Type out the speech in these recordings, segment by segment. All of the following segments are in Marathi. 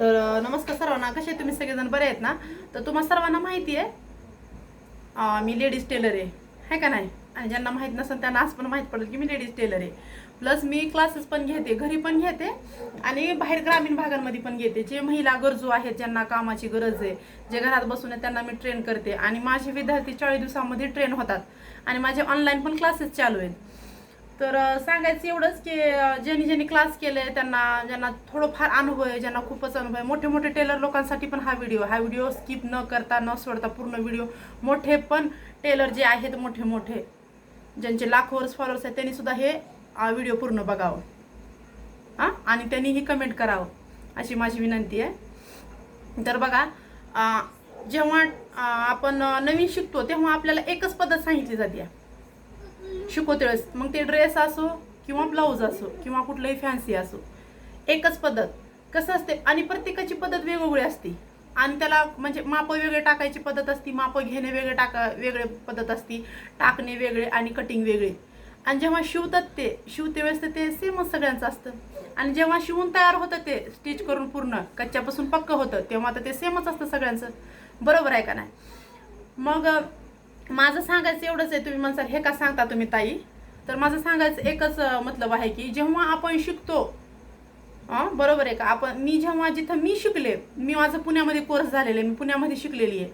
तर नमस्कार सर्वांना. कसे तुम्ही? सगळेजण बरे आहेत ना? तर तुम्हाला सर्वांना माहिती आहे मी लेडीज टेलर आहे. है का नाही? आणि ज्यांना माहीत नसेल त्यांना आज पण माहीत पडेल की मी लेडीज टेलर आहे. प्लस मी क्लासेस पण घेते घरी पण घेते आणि बाहेर ग्रामीण भागांमध्ये पण घेते. जे महिला गरजू आहेत ज्यांना कामाची गरज आहे जे घरात बसून आहे त्यांना मी ट्रेन करते. आणि माझे विद्यार्थी चाळीस दिवसामध्ये ट्रेन होतात. आणि माझे ऑनलाईन पण क्लासेस चालू आहेत. तर सांगायचं एवढंच की ज्यांनी ज्यांनी क्लास केले त्यांना ज्यांना थोडंफार अनुभव आहे ज्यांना खूपच अनुभव आहे. मोठे मोठे टेलर लोकांसाठी पण हा व्हिडिओ हा व्हिडिओ स्किप न करता न सोडता पूर्ण व्हिडिओ मोठे पण टेलर जे आहेत मोठे मोठे ज्यांचे लाखोवर्स फॉलोअर्स आहेत त्यांनी सुद्धा हे व्हिडिओ पूर्ण बघावं. हां? आणि त्यांनीही कमेंट करावं अशी माझी विनंती आहे. तर बघा जेव्हा आपण नवीन शिकतो तेव्हा आपल्याला एकच पद्धत सांगितली जाते. शिकवते वेळेस मग ते ड्रेस असो किंवा ब्लाऊज असो किंवा कुठलंही फॅन्सी असो एकच पद्धत. कसं असते? आणि प्रत्येकाची पद्धत वेगवेगळी असते. आणि त्याला म्हणजे माप वेगळे टाकायची पद्धत असती माप घेणे वेगळे टाका वेगळे पद्धत असती टाकणे वेगळे आणि कटिंग वेगळे. आणि जेव्हा शिवतात ते शिवते वेळेस तर ते सेमच सगळ्यांचं असतं. आणि जेव्हा शिवून तयार होतं ते स्टिच करून पूर्ण कच्च्यापासून पक्क होतं तेव्हा तर ते सेमच असतं सगळ्यांचं. बरोबर आहे का नाही? मग माझं सांगायचं एवढंच आहे तुम्ही म्हणसाल हे का सांगता तुम्ही ताई? तर माझं सांगायचं एकच मतलब आहे की जेव्हा आपण शिकतो बरोबर आहे का? आपण मी जेव्हा जिथं मी शिकले मी माझं पुण्यामध्ये कोर्स झालेले मी पुण्यामध्ये शिकलेली आहे.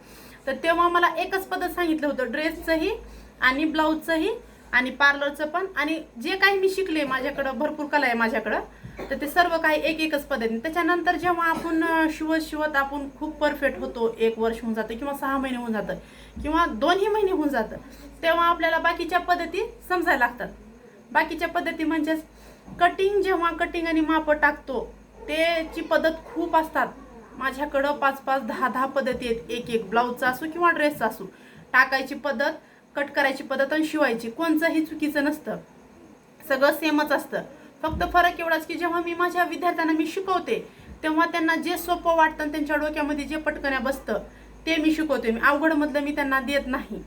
तर तेव्हा मला एकच पद्धत सांगितलं होतं ड्रेसचंही आणि ब्लाऊजचंही आणि पार्लरचं पण. आणि जे काही मी शिकले माझ्याकडं भरपूर कला आहे माझ्याकडं. तर ते सर्व काही एक एकच पद्धतीने. त्याच्यानंतर जेव्हा आपण शिवत शिवत आपण खूप परफेक्ट होतो एक वर्ष होऊन जातं किंवा सहा महिने होऊन जातं किंवा दोन्ही महिने होऊन जातं तेव्हा आपल्याला बाकीच्या पद्धती समजायला लागतात. बाकीच्या पद्धती म्हणजेच कटिंग जेव्हा कटिंग आणि माप टाकतो त्याची पद्धत खूप असतात. माझ्याकडं पाच पाच दहा दहा पद्धती आहेत. एक एक ब्लाऊजचा असो किंवा ड्रेसचा असो. टाकायची पद्धत कट करायची पद्धत आणि शिवायची. कोणचंही चुकीचं नसतं. सगळं सेमच असतं. फक्त फरक एवढाच की जेव्हा मी माझ्या विद्यार्थ्यांना मी शिकवते तेव्हा त्यांना जे सोपं वाटतं त्यांच्या डोक्यामध्ये जे पटकन्या बसतं ते मी शिकवते. मी अवघडमधलं मी त्यांना देत नाही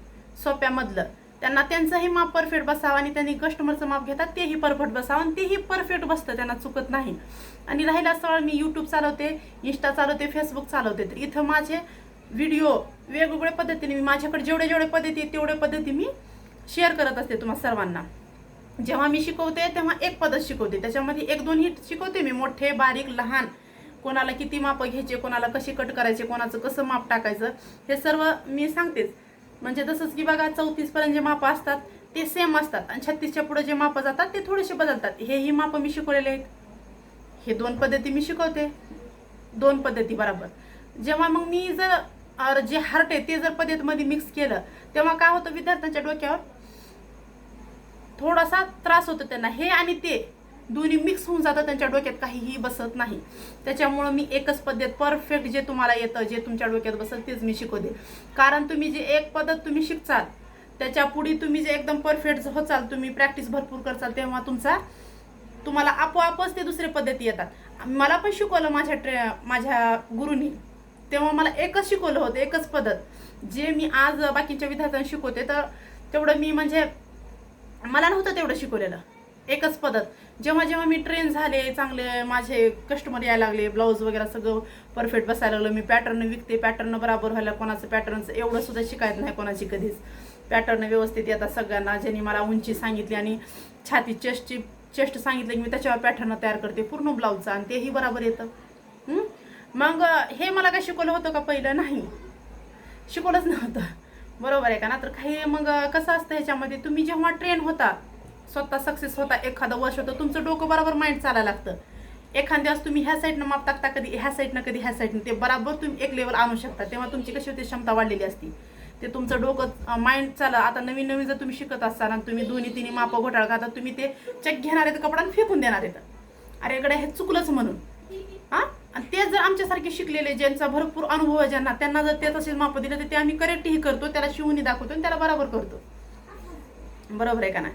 सोप्यामधलं. त्यांना त्यांचंही माप परफेक्ट बसावं आणि त्यांनी कस्टमरचं माप घेतात तेही परफेक्ट बसावं आणि तेही परफेक्ट बसतं त्यांना चुकत नाही. आणि राहिला सवाळ मी यूट्यूब चालवते इंस्टा चालवते फेसबुक चालवते. तर इथं माझे व्हिडिओ वेगवेगळ्या पद्धतीने मी माझ्याकडे जेवढे जेवढे पद्धती तेवढे पद्धती मी शेअर करत असते तुम्हा सर्वांना. जेव्हा मी शिकवते तेव्हा एक पदच शिकवते. त्याच्यामध्ये एक दोन हिट शिकवते मी. मोठे बारीक लहान. कोणाला किती माप घ्यायचे कोणाला कशी कट करायचे कोणाचं कसं माप टाकायचं हे सर्व मी सांगतेच. म्हणजे तसंच की बघा चौतीसपर्यंत जे माप असतात ते सेम असतात. आणि छत्तीसच्या पुढे जे माप जातात ते थोडेसे बदलतात. हेही माप मी शिकवलेले आहेत. हे दोन पद्धती मी शिकवते. दोन पद्धती बरोबर. जेव्हा मग मी जर जे हार्ट आहे ते जर पद्धतीमध्ये मिक्स केलं तेव्हा काय होतं विद्यार्थ्यांच्या डोक्यावर? थोडासा त्रास होतो त्यांना. हे आणि ते दोन्ही मिक्स होऊन जातं त्यांच्या डोक्यात काहीही बसत नाही. त्याच्यामुळं मी एकच पद्धत परफेक्ट जे तुम्हाला येतं जे तुमच्या डोक्यात बसत तेच मी शिकवते. कारण तुम्ही जे एक पद्धत तुम्ही शिकचाल त्याच्या पुढे तुम्ही जे एकदम परफेक्ट होचाल तुम्ही प्रॅक्टिस भरपूर करचाल तेव्हा तुमचा तुम्हाला आपोआपच ते दुसरे पद्धती येतात. मला पण शिकवलं माझ्या ट्रे माझ्या गुरुनी. तेव्हा मला एकच शिकवलं होतं एकच पद्धत. जे मी आज बाकीच्या विद्यार्थ्यांना शिकवते तर तेवढं मी म्हणजे मला नव्हतं तेवढं शिकवलेलं. एकच पद्धत. जेव्हा जेव्हा मी ट्रेन झाले चांगले माझे कस्टमर यायला लागले ब्लाऊज वगैरे सगळं परफेक्ट बसायला लागलं. मी पॅटर्न विकते पॅटर्न बराबर व्हायला कोणाचं पॅटर्नचं एवढं सुद्धा शिकायत नाही कोणाची कधीच. पॅटर्न व्यवस्थित येतात सगळ्यांना. ज्यांनी मला उंची सांगितली आणि छाती चेस्टची चेस्ट सांगितलं की मी त्याच्यावर पॅटर्न तयार करते पूर्ण ब्लाऊजचा आणि तेही बराबर येतं. मग हे मला काय शिकवलं होतं का पहिलं? नाही. शिकवलंच नव्हतं. बरोबर आहे का ना? तर काही मग कसं असतं ह्याच्यामध्ये तुम्ही जेव्हा ट्रेन होता स्वतः सक्सेस होता एखादं वर्ष होतं तुमचं डोकं बरोबर माइंड चालायला लागतं. एखाद्या वेळेस तुम्ही ह्या साईडनं माप टाकता कधी ह्या साईडनं कधी ह्या साईडनं ते बरोबर तुम्ही एक लेवल आणू शकता. तेव्हा तुमची कशी होती क्षमता वाढलेली असती. ते तुमचं डोकं माइंड चाला. आता नवीन नवीन जर तुम्ही शिकत असाल आणि तुम्ही दोन्ही तिन्ही माप घोटाळ घालता तुम्ही ते चेक घेणार आहेत कपडा फेकून देणार आहेत. अरे इकडे हे चुकलंच म्हणून. हां? आणि ते जर आमच्यासारखे शिकलेले ज्यांचा भरपूर अनुभव आहे ज्यांना त्यांना जर ते तसेच माप दिले तर ते आम्ही करेक्टही करतो त्याला शिवणी दाखवतो आणि त्याला बरोबर करतो. बरोबर आहे का नाही?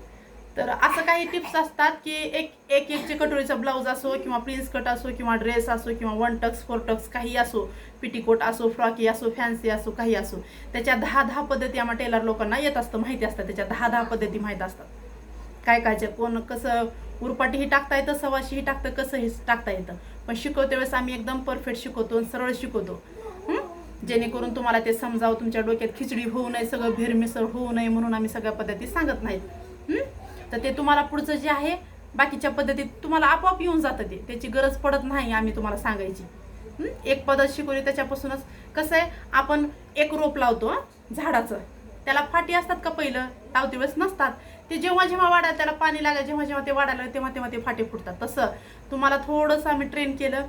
तर असं काही टिप्स असतात की एक एक एकचे कटोरीचा ब्लाऊज असो किंवा प्रिन्स कट असो किंवा ड्रेस असो किंवा वन टक्स फोर टक्स काही असो पिटीकोट असो फ्रॉकी असो फॅन्सी असो काही असो त्याच्या दहा दहा पद्धती आम्हा टेलर लोकांना येत असतं माहिती असतं त्याच्या दहा दहा पद्धती माहीत असतात. काय काय कोण कसं उरपाटीही टाकता येतं सवाशीही टाकतं कसंही टाकता येतं. पण शिकवते वेळेस आम्ही एकदम परफेक्ट शिकवतो आणि सरळ शिकवतो. जेणेकरून तुम्हाला ते समजावं तुमच्या डोक्यात खिचडी होऊ नये सगळं भेरमिसळ होऊ नये म्हणून आम्ही सगळ्या पद्धती सांगत नाहीत. तर ते तुम्हाला पुढचं जे आहे बाकीच्या पद्धतीत तुम्हाला आपोआप येऊन जातं ते. त्याची गरज पडत नाही आम्ही तुम्हाला सांगायची. एक पद्धत शिकवली त्याच्यापासूनच कसं आहे आपण एक रोप लावतो झाडाचं. त्याला फाटी असतात का पहिलं? लावते वेळेस नसतात. ते जेव्हा जेव्हा वाढायला त्याला पाणी लागलं जेव्हा जेव्हा ते वाढायला तेव्हा तेव्हा ते फाटे फुटतात. तसं तुम्हाला थोडंसं आम्ही ट्रेन केलं.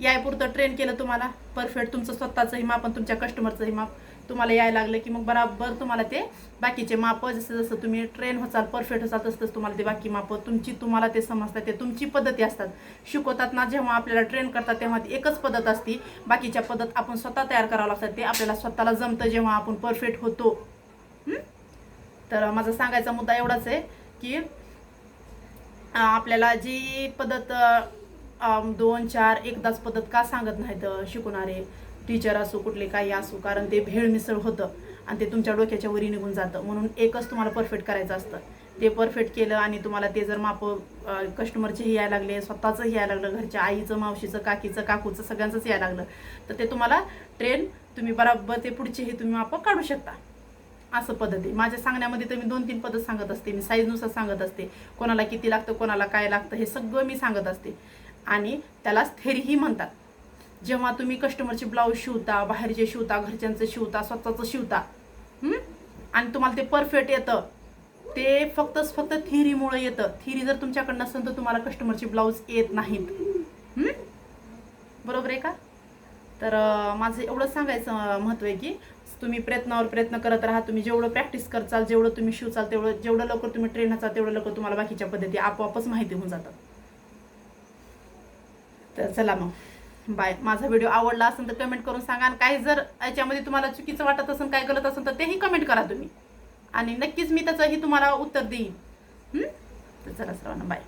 यायपुरतं ट्रेन केलं तुम्हाला. परफेक्ट तुमचं स्वतःचंही माप आणि तुमच्या कस्टमरचंही माप तुम्हाला यायला लागलं की मग बराबर तुम्हाला ते बाकीचे माप जसं जसं तुम्ही ट्रेन होचाल परफेक्ट होचाल तसं तसं तुम्हाला ते बाकी मापं तुमची तुम्हाला ते समजतात ते तुमची पद्धती असतात. शिकवतात ना जेव्हा आपल्याला ट्रेन करतात तेव्हा ती एकच पद्धत असती. बाकीच्या पद्धत आपण स्वतः तयार करावं लागतात ते आपल्याला स्वतःला जमतं जेव्हा आपण परफेक्ट होतो. तर माझा सांगायचा मुद्दा एवढाच आहे की आपल्याला जी पद्धत दोन चार एकदाच पद्धत का सांगत नाहीत अं, शिकवणारे? टीचर असो कुठले काही असो कारण ते भेळ मिसळ होतं आणि ते तुमच्या डोक्याच्या वरी निघून जातं. म्हणून एकच तुम्हाला परफेक्ट करायचं असतं. ते परफेक्ट केलं आणि तुम्हाला ते जर माप कस्टमरचेही यायला लागले स्वतःचंही यायला लागलं घरच्या आईचं मावशीचं काकीचं काकूचं सगळ्यांचंच यायला लागलं तर ते तुम्हाला ट्रेन तुम्ही बराबर ते पुढचेही तुम्ही माप काढू शकता. असं पद्धती. माझ्या सांगण्यामध्ये तर मी दोन तीन पद्धत सांगत असते. मी साईजनुसार सांगत असते. कोणाला किती लागतं कोणाला काय लागतं हे सगळं मी सांगत असते. आणि त्यालाच थेरीही म्हणतात. जेव्हा तुम्ही कस्टमरचे ब्लाऊज शिवता बाहेरचे शिवता घरच्यांचं शिवता स्वतःचं शिवता आणि तुम्हाला ते परफेक्ट येतं. ते फक्तच फक्त थिरीमुळे येतं. थिरी जर तुमच्याकडं नसेल तर तुम्हाला कस्टमरचे ब्लाऊज येत नाहीत. बरोबर आहे का? तर माझं एवढं सांगायचं महत्त्व आहे की तुम्ही प्रयत्नावर प्रयत्न करत राहा तुम्ही जेवढं प्रॅक्टिस करचाल जेवढं तुम्ही शिवचाल तेवढं जेवढं लवकर तुम्ही ट्रेन असाल तेवढं लवकर तुम्हाला बाकीच्या पद्धती आपोआपच माहिती होऊन जातात. तर चला मग. बाय. माझा व्हिडिओ आवडला असेल तर कमेंट करून सांगा. आणि काही जर याच्यामध्ये तुम्हाला चुकीचं वाटत असेल काय गलत असेल तर तेही कमेंट करा तुम्ही. आणि नक्कीच मी त्याचंही तुम्हाला उत्तर देईन. तर चला सर्वांना बाय